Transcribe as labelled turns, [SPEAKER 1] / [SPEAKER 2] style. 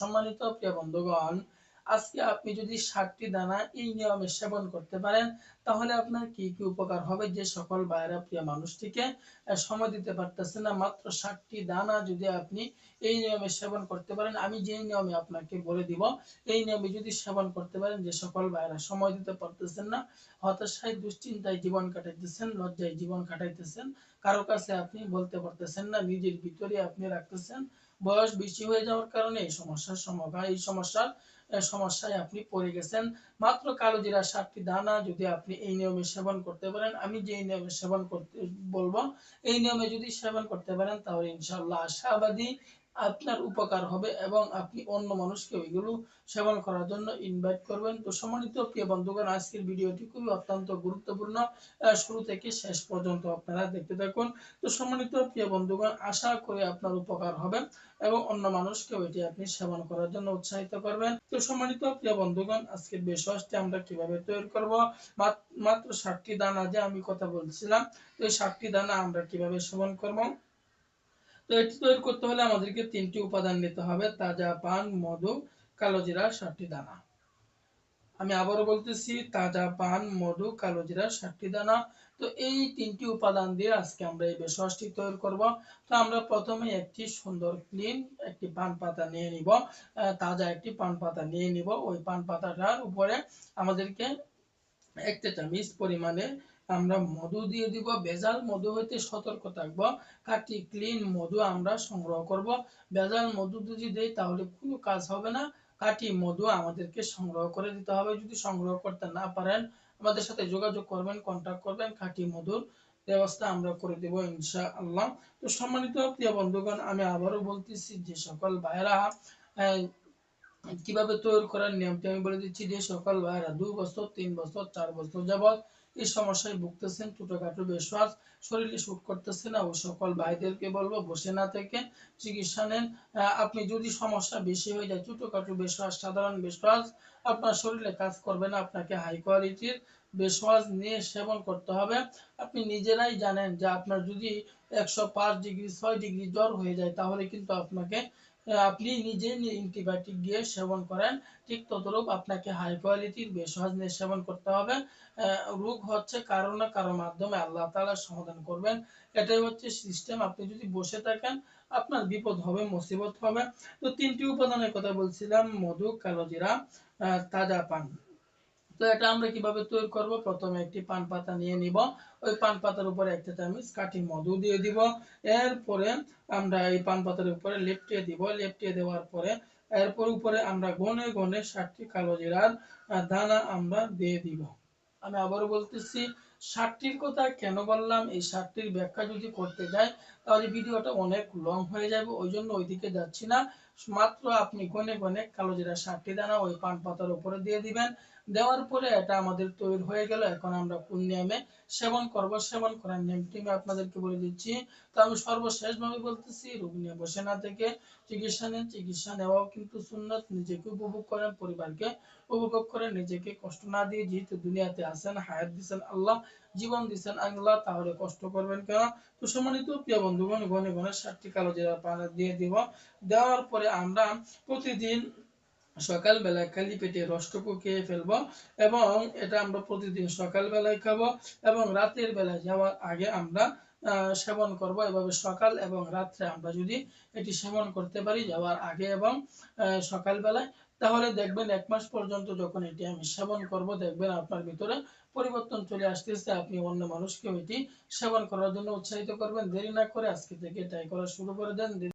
[SPEAKER 1] সম্মানিত প্রিয় বন্ধুগণ আজকে আপনি যদি ষাটটি দানা এই নিয়মে সেবন করতে পারেন, তাহলে আপনার কি কি উপকার হবে? যে সকল বাইরা প্রিয় মানুষটিকে সময় দিতে পারতেছেন না, মাত্র ষাটটি দানা যদি আপনি এই নিয়মে সেবন করতে পারেন, আমি যে নিয়মে আপনাকে বলে দিব, এই নিয়মে যদি সেবন করতে পারেন, যে সকল বাইরা সময় দিতে পারতেছেন না, হতাশায়, দুশ্চিন্তায় জীবন কাটাইতেছেন, লজ্জায় জীবন কাটাইতেছেন, কারও কাছে আপনি বলতে পারতেছেন না, নিজের ভিতরে আপনি রাখতেছেন, বয়স বেশি হয়ে যাওয়ার কারণে এই সমস্যার সমাধান এই সমস্যার সমস্যায় আপনি পড়ে গেছেন। মাত্র কালো জিরা সাতটি দানা যদি আপনি এই নিয়মে সেবন করতে পারেন, আমি যে নিয়মে সেবন করতে বলব, এই নিয়মে যদি সেবন করতে পারেন, তাহলে ইনশাআল্লাহ আশাবাদী আপনার উপকার হবে এবং আপনি অন্য মানুষকে ওইগুলো সেবন করার জন্য ইনভাইট করবেন। তো সম্মানিত প্রিয় বন্ধুগণ, আজকের ভিডিওটি খুবই অত্যন্ত গুরুত্বপূর্ণ। শুরু থেকে শেষ পর্যন্ত আপনারা দেখতে থাকুন। তো সম্মানিত প্রিয় বন্ধুগণ, আশা করি আপনার উপকার হবে এবং অন্য মানুষকে ওইটি আপনি সেবন করার জন্য উৎসাহিত করবেন। তো সম্মানিত প্রিয় বন্ধুগণ, আজকের বেশওয়াজটি আমরা কীভাবে তৈরি করব? মাত্র ষাটটি দানা যে আমি কথা বলছিলাম, তো এই ষাটটি দানা আমরা কীভাবে সেবন করব? তো এটি তৈরি করতে হলে আমাদেরকে তিনটি উপাদান নিতে হবে, তাজা পান, মধু, কালো জিরা ষাটটি দানা। আমি আবারও বলতেছি, তাজা পান, মধু, কালো জিরা ষাটটি দানা। তো এই তিনটি উপাদান দিয়ে আজকে আমরা এই বেশওয়াজটি তৈরি করব। তো আমরা প্রথমে একটি সুন্দর ক্লিন একটি পান পাতা নিয়ে নিব। তাজা একটি পান পাতা নিয়ে নিব। ওই পান পাতাটার উপরে আমাদেরকে একটা চামচ পরিমাণে আমরা মধু দিয়ে দিব, ভেজাল মধু হইতে সতর্ক থাকব। খাঁটি ক্লিন মধু আমরা সংগ্রহ করব। ভেজাল মধু যদি দেই তাহলে কোনো কাজ হবে না। খাঁটি মধু আমাদেরকে সংগ্রহ করে দিতে হবে। যদি সংগ্রহ করতে না পারেন, আমাদের সাথে যোগাযোগ করবেন কন্টাক্ট করবেন খাঁটি মধুর ব্যবস্থা আমরা করে দেব ইনশাআল্লাহ। তো সম্মানিত প্রিয় বন্ধুগণ, আমি আবারও বলতেছি যে সকল ভাইরা কীভাবে তৈরি করার নিয়মটি আমি বলে দিচ্ছি, যে সকল ভাইরা দুই বছর, তিন বছর, চার বছর যাবৎ এই সমস্যায় ভুগতেছেন, ছোটখাটো বেশ্বাস শরীরে শুট করতেছে না ওই সকল ভাইদেরকে বলব, বসে না থেকে চিকিৎসা নেন। আপনি যদি সমস্যা বেশি হয়ে যায়, ছোটখাটো বেশ্বাস সাধারণ বেশ্বাস আপনার শরীরে কাজ করবে না, আপনাকে হাই কোয়ালিটির বেশওয়াজ নিয়ে সেবন করতে হবে। আপনি নিজেরাই জানেন যে আপনার যদি একশো পাঁচ ডিগ্রি, ছয় ডিগ্রি জ্বর হয়ে যায়, তাহলে কিন্তু আপনাকে আপনি নিজে অ্যান্টিবায়োটিক দিয়ে সেবন করেন, ঠিক ততরূপ আপনাকে হাই কোয়ালিটির ভেষজ নিয়ে সেবন করতে হবে। রোগ হচ্ছে কারও না কারও মাধ্যমে আল্লাহ তালা সমাধান করবেন। এটাই হচ্ছে সিস্টেম আপনি যদি বসে থাকেন, আপনার বিপদ হবে, মুসিবত হবে। তো তিনটি উপাদানের কথা বলছিলাম, মধু, কালোজিরা তাজা পান। তো এটা আমরা কীভাবে তৈরি করব? প্রথমে একটি পান পাতা নিয়ে নিব। ওই পান পাতার উপরে একটা চামচ কাঠি মধু দিয়ে দিব। এরপরে আমরা এই পান পাতার উপরে লেপটিয়ে দিব। লেপটিয়ে দেওয়ার পরে এরপর উপরে আমরা গনে গনে ষাটটি কালো জিরার দানা আমরা দিয়ে দিব। আমি আবারও বলতেছি ষাটটির কথা কেন বললাম? এই ষাটটির ব্যাখ্যা যদি করতে যাই, তাহলে ভিডিওটা অনেক লং হয়ে যাবে ওই জন্য ওইদিকে যাচ্ছি না। মাত্র আপনি গনে গনে কালো জিরা ষাটটি দানা ওই পান পাতার উপরে দিয়ে দিবেন। দেওয়ার পরে এটা আমাদের তৈরি হয়ে গেল। এখন আমরা কোন নিয়মে সেবন করব? সেবন করার নিয়মটি আমি আপনাদেরকে বলে দিচ্ছি। তো আমি সর্বশেষ ভাবে বলতেছি, রোগ নিয়ে বসে না থেকে চিকিৎসা নেন। চিকিৎসা নেওয়াও কিন্তু সুন্নত। নিজেকে উপভোগ করেন, পরিবারকে উপভোগ করেন নিজেকে কষ্ট না দিয়ে যেহেতু দুনিয়াতে আছেন, হায়াত দিচ্ছেন আল্লাহ, জীবন দিচ্ছেন আল্লাহ, তাহলে কষ্ট করবেন কেন? তো সম্মানিত প্রিয় বন্ধুগণ, গনে গনে ষাটটি কালো জিরা পানি দিয়ে দিব। দেওয়ার পরে আমরা প্রতিদিন সকালবেলায় খালি পেটে রসটুকু খেয়ে ফেলব এবং এটা আমরা প্রতিদিন সকালবেলায় খাব এবং রাতের বেলায় যাওয়ার আগে আমরা সেবন করব এভাবে সকাল এবং রাত্রে আমরা যদি এটি সেবন করতে পারি যাওয়ার আগে এবং সকালবেলায়, তাহলে দেখবেন এক মাস পর্যন্ত যখন এটি আমি সেবন করব, দেখবেন আপনার ভিতরে পরিবর্তন চলে আসতেছে। আপনি অন্য মানুষকে এটি সেবন করার জন্য উৎসাহিত করবেন। দেরি না করে আজকে থেকে এটাই করা শুরু করে দেন।